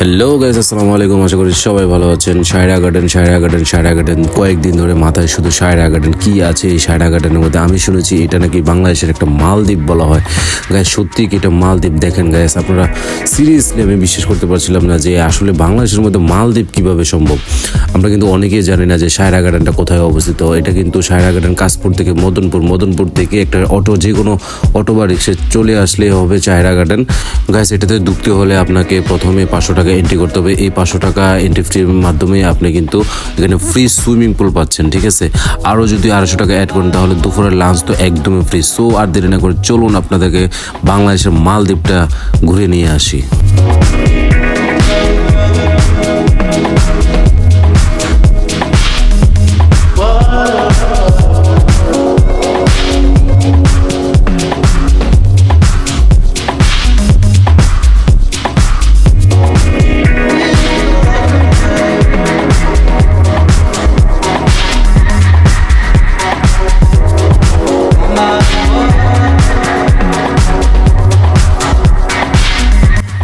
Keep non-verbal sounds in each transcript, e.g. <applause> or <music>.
Hello guys আসসালামু আলাইকুম। আশা করি সবাই ভালো আছেন। Saira garden Saira garden Saira garden. কয়েকদিন ধরে মাথায় শুধু সায়রা গার্ডেন। কি আছে এই সায়রা গার্ডেনের মধ্যে? আমি শুনেছি এটা নাকি বাংলাদেশের একটা মালদ্বীপ বলা হয়। গায়ে সত্যি কি এটা মালদ্বীপ? দেখেন গাইস আপনারা সিরিয়াসলি আমি বিশ্বাস করতে পারছিলাম না যে আসলে বাংলাদেশের মধ্যে মালদ্বীপ কীভাবে সম্ভব। আমরা কিন্তু অনেকেই জানি না যে সায়রা গার্ডেনটা কোথায় অবস্থিত। এটা কিন্তু সায়রা গার্ডেন কাশপুর থেকে মদনপুর। মদনপুর থেকে একটা অটো, যে কোনো অটো বা রিক্সা চলে আসলে হবে চায়রা গার্ডেন। গাইস এটাতে ঢুকতে হলে আপনাকে প্রথমে পাঁচশো টাকা এন্ট্রি করতে হবে। এই পাঁচশো টাকা এন্ট্রি ফ্রি মাধ্যমে আপনি কিন্তু এখানে ফ্রি সুইমিং পুল পাচ্ছেন, ঠিক আছে? আরও যদি আড়াইশো টাকা অ্যাড করেন, তাহলে দুপুরের লাঞ্চ তো একদমই ফ্রি সো আর দেরি না করে চলুন আপনাদেরকে বাংলাদেশের মালদ্বীপটা ঘুরে নিয়ে আসি।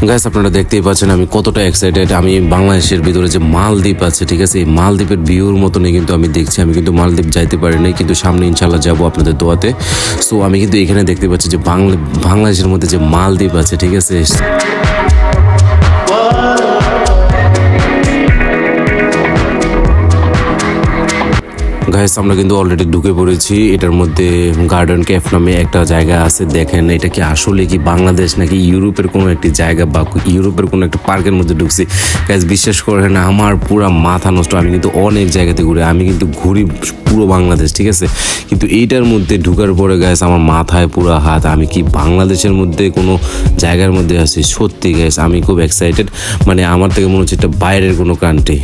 গাইস আপনারা দেখতেই পাচ্ছেন আমি কতটা এক্সাইটেড আমি বাংলাদেশের ভিতরে যে মালদ্বীপ আছে, ঠিক আছে? এই মালদ্বীপের ভিউর মতনই কিন্তু আমি দেখছি। আমি কিন্তু মালদ্বীপ যাইতে পারি নাই কিন্তু সামনে ইনশাল্লাহ যাব আপনাদের দোয়াতে। সো আমি কিন্তু এখানে দেখতে পাচ্ছি যে বাংলা বাংলাদেশের মধ্যে যে মালদ্বীপ আছে, ঠিক আছে? গাইস আমরা কিন্তু অলরেডি ঢুকে পড়েছি। এটার মধ্যে গার্ডেন ক্যাফ নামে একটা জায়গা আছে। দেখেন, এটা কি আসলে কি বাংলাদেশ নাকি ইউরোপের কোনো একটি জায়গা বা ইউরোপের কোনো একটা পার্কের মধ্যে ঢুকছি? গাইস বিশ্বাস করেন, আমার পুরো মাথা নষ্ট। আমি কিন্তু অনেক জায়গাতে ঘুরে, আমি কিন্তু ঘুরি পুরো বাংলাদেশ, ঠিক আছে? কিন্তু এইটার মধ্যে ঢুকার পরে গাইস আমার মাথায় পুরো হাত। আমি কি বাংলাদেশের মধ্যে কোনো জায়গার মধ্যে আছি? সত্যি গাইস আমি খুব এক্সাইটেড মানে আমার থেকে মনে হচ্ছে এটা বাইরের কোনো কান্ট্রি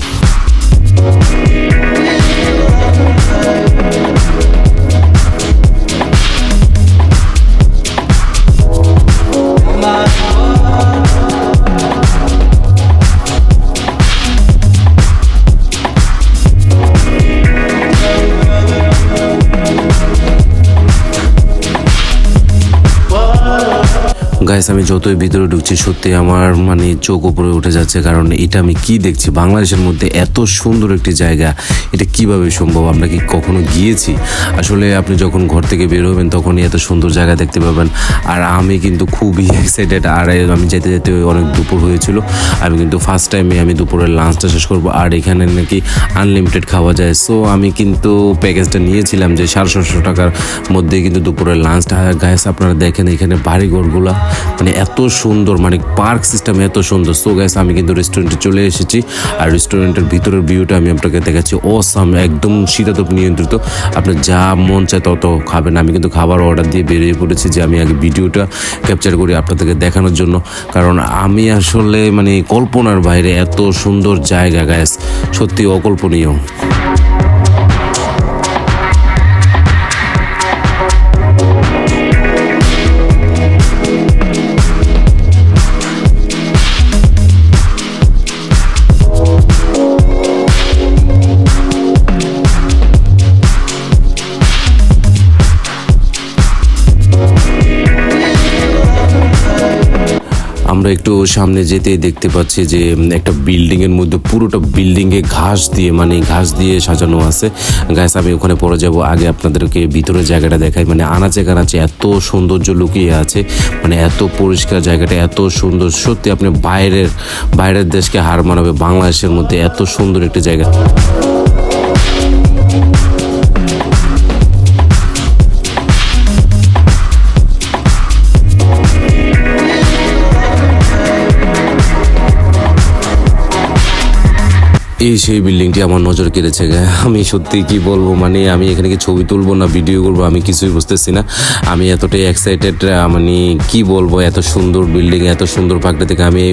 গাইস আমি যতই ভিতরে ঢুকছি সত্যি আমার মানে চোখ উপরে উঠে যাচ্ছে, কারণ এটা আমি কি দেখছি? বাংলাদেশের মধ্যে এত সুন্দর একটি জায়গা, এটা কীভাবে সম্ভব? আমরা কি কখনো গিয়েছি? আসলে আপনি যখন ঘর থেকে বের হবেন, তখনই এত সুন্দর জায়গা দেখতে পাবেন। আর আমি কিন্তু খুবই <laughs> এক্সাইটেড আর আমি যেতে যেতে অনেক দুপুর হয়েছিল। আমি কিন্তু ফার্স্ট টাইমে আমি দুপুরের লাঞ্চটা শেষ করব, আর এখানে নাকি আনলিমিটেড খাওয়া যায়। সো আমি কিন্তু প্যাকেজটা নিয়েছিলাম যে সাড়ে সাতশো টাকার মধ্যে কিন্তু দুপুরের লাঞ্চটা গাইস আপনারা দেখেন এখানে বাড়ি ঘরগুলা মানে এত সুন্দর মানে পার্ক সিস্টেম এত সুন্দর। সো গাইস আমি কিন্তু রেস্টুরেন্টে চলে এসেছি। আর রেস্টুরেন্টের ভিতরের ভিউটা আমি আপনাকে দেখাচ্ছি। অসাম একদম শীতাতপ নিয়ন্ত্রিত। আপনার যা মন চায় তত খাবেন। আমি কিন্তু খাবার অর্ডার দিয়ে বেরিয়ে পড়েছি যে আমি আগে ভিডিওটা ক্যাপচার করি আপনাদেরকে দেখানোর জন্য। কারণ আমি আসলে মানে কল্পনার বাইরে এত সুন্দর জায়গা গাইস সত্যি অকল্পনীয়। একটু সামনে যেতে দেখতে পাচ্ছি যে একটা বিল্ডিং এর মধ্যে পুরোটা বিল্ডিং এ ঘাস দিয়ে মানে ঘাস দিয়ে সাজানো আছে। গাছ আমি ওখানে পরে যাব। আগে আপনাদেরকে ভিতরের জায়গাটা দেখাই। মানে আনাচে কানাচে এত সৌন্দর্য লুকিয়ে আছে। মানে এত পরিষ্কার জায়গাটা, এত সুন্দর। সত্যি আপনি বাইরের বাইরের দেশকে হার মানাবে। বাংলাদেশের মধ্যে এত সুন্দর একটি জায়গা। এই সেই বিল্ডিংটি আমার নজর কেড়েছে। আমি সত্যি কি বলব মানে আমি এখানে কি ছবি তুলবো না ভিডিও করব, আমি কিছুই বুঝতেছি না। আমি এতটাই এক্সাইটেড মানে কি বলব, এত সুন্দর বিল্ডিং এত সুন্দর প্রাকৃতিক আমি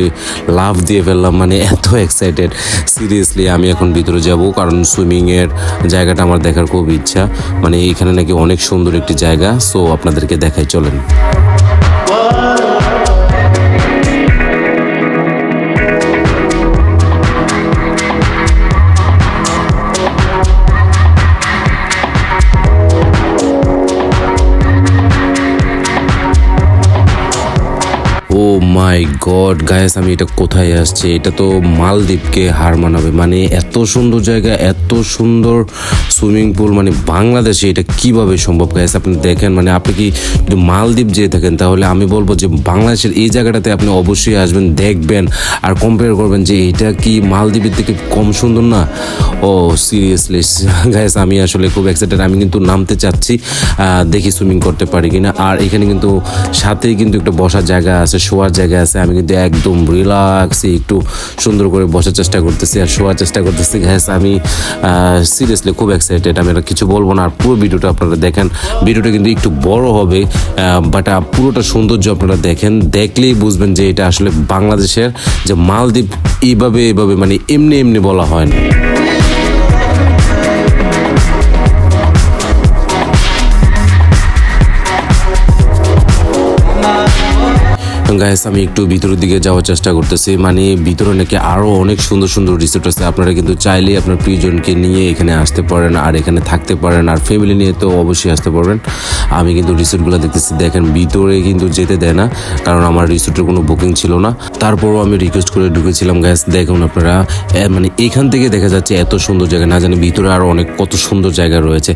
লাভ দিয়ে ফেললাম মানে এত এক্সাইটেড সিরিয়াসলি আমি এখন ভিতরে যাব, কারণ সুইমিংয়ের জায়গাটা আমার দেখার খুব ইচ্ছা। মানে এখানে নাকি অনেক সুন্দর একটি জায়গা সো আপনাদেরকে দেখাই, চলেন। মাই গড গায়েস আমি এটা কোথায় আসছে? এটা তো মালদ্বীপকে হার মানাবে। মানে এত সুন্দর জায়গা, এত সুন্দর সুইমিং পুল মানে বাংলাদেশে এটা কীভাবে সম্ভব গায়েস আপনি দেখেন মানে আপনি কি যদি মালদ্বীপ যেয়ে থাকেন, তাহলে আমি বলব যে বাংলাদেশের এই জায়গাটাতে আপনি অবশ্যই আসবেন, দেখবেন আর কম্পেয়ার করবেন যে এটা কি মালদ্বীপের থেকে কম সুন্দর না? ও সিরিয়াসলি গায়েস আমি আসলে খুব এক্সাইটেড আমি কিন্তু নামতে চাচ্ছি দেখি সুইমিং করতে পারি কিনা। আর এখানে কিন্তু সাথেই কিন্তু একটা বসার জায়গা আছে, শোয়ার জায়গা আছে, আমি কিন্তু একদম রিল্যাক্সে একটু সুন্দর করে বসার চেষ্টা করতেছি আর শোয়ার চেষ্টা করতেছি। গ্যাস আমি সিরিয়াসলি খুব এক্সাইটেড আমি কিছু বলব না, আর পুরো ভিডিওটা আপনারা দেখেন। ভিডিওটা কিন্তু একটু বড় হবে বাট পুরোটা সৌন্দর্য আপনারা দেখেন, দেখলেই বুঝবেন যে এটা আসলে বাংলাদেশের যে মালদ্বীপ, এইভাবে এইভাবে মানে এমনি এমনি বলা হয় না। গাইস আমি একটু ভিতরের দিকে যাওয়ার চেষ্টা করতেছি। মানে ভিতরে নাকি আরও অনেক সুন্দর সুন্দর রিসোর্ট আছে। আপনারা কিন্তু চাইলেই আপনার প্রিয়জনকে নিয়ে এখানে আসতে পারেন আর এখানে থাকতে পারেন আর ফ্যামিলি নিয়ে তো অবশ্যই আসতে পারবেন। আমি কিন্তু রিসোর্টগুলো দেখতেছি, দেখেন ভিতরে কিন্তু যেতে দেয় না, কারণ আমার রিসোর্টের কোনো বুকিং ছিল না। তারপরও আমি রিকোয়েস্ট করে ঢুকেছিলাম গ্যাস দেখুন আপনারা মানে এখান থেকে দেখা যাচ্ছে এত সুন্দর জায়গা, না জানি ভিতরে আরও অনেক কত সুন্দর জায়গা রয়েছে।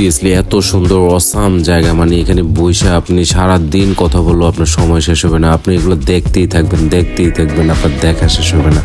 সিরিয়াসলি এত সুন্দর অসাম জায়গা। মানে এখানে বসে আপনি সারা দিন কথা বললেও আপনার সময় শেষ হবে না। আপনি এগুলো দেখতেই থাকবেন দেখতেই থাকবেন, আপনার দেখা শেষ হবে না।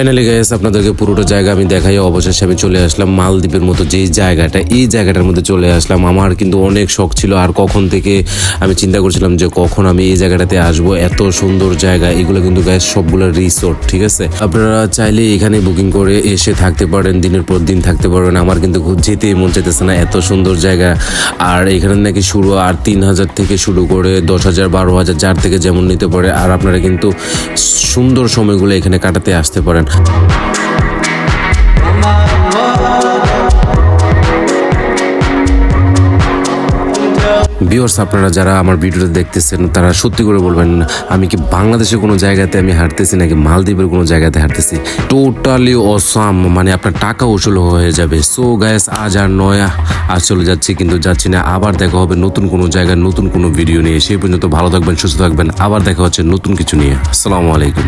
ফাইনালি গাইস আপনাদেরকে পুরোটা জায়গা আমি দেখাই। অবশেষে আমি চলে আসলাম মালদ্বীপের মতো যেই জায়গাটা, এই জায়গাটার মধ্যে চলে আসলাম। আমার কিন্তু অনেক শখ ছিল, আর কখন থেকে আমি চিন্তা করছিলাম যে কখন আমি এই জায়গাটাতে আসব। এত সুন্দর জায়গা, এগুলো কিন্তু গাইস সবগুলো রিসোর্ট ঠিক আছে? আপনারা চাইলে এখানে বুকিং করে এসে থাকতে পারেন, দিনের পর দিন থাকতে পারেন আমার কিন্তু যেতেই মন চাইতেছে না, এত সুন্দর জায়গা। আর এখানে নাকি শুরু, আর তিন হাজার থেকে শুরু করে দশ হাজার, বারো হাজার, যার থেকে যেমন নিতে পারে। আর আপনারা কিন্তু সুন্দর সময়গুলো এখানে কাটাতে আসতে পারেন। বিয়র্স আপনারা যারা আমার ভিডিওটা দেখতেছেন, তারা সত্যি করে বলবেন, আমি কি বাংলাদেশের কোনো জায়গাতে আমি হাঁটতেছি নাকি মালদ্বীপের কোনো জায়গাতে হাঁটতেছি? টোটালি অসাম মানে আপনার টাকা উসুল হয়ে যাবে। সো গ্যাস আজ আর নয়, আজ চলে যাচ্ছি, কিন্তু যাচ্ছি না। আবার দেখা হবে নতুন কোনো জায়গায়, নতুন কোনো ভিডিও নিয়ে। সেই পর্যন্ত ভালো থাকবেন, সুস্থ থাকবেন। আবার দেখা হচ্ছে নতুন কিছু নিয়ে। আসসালামু আলাইকুম।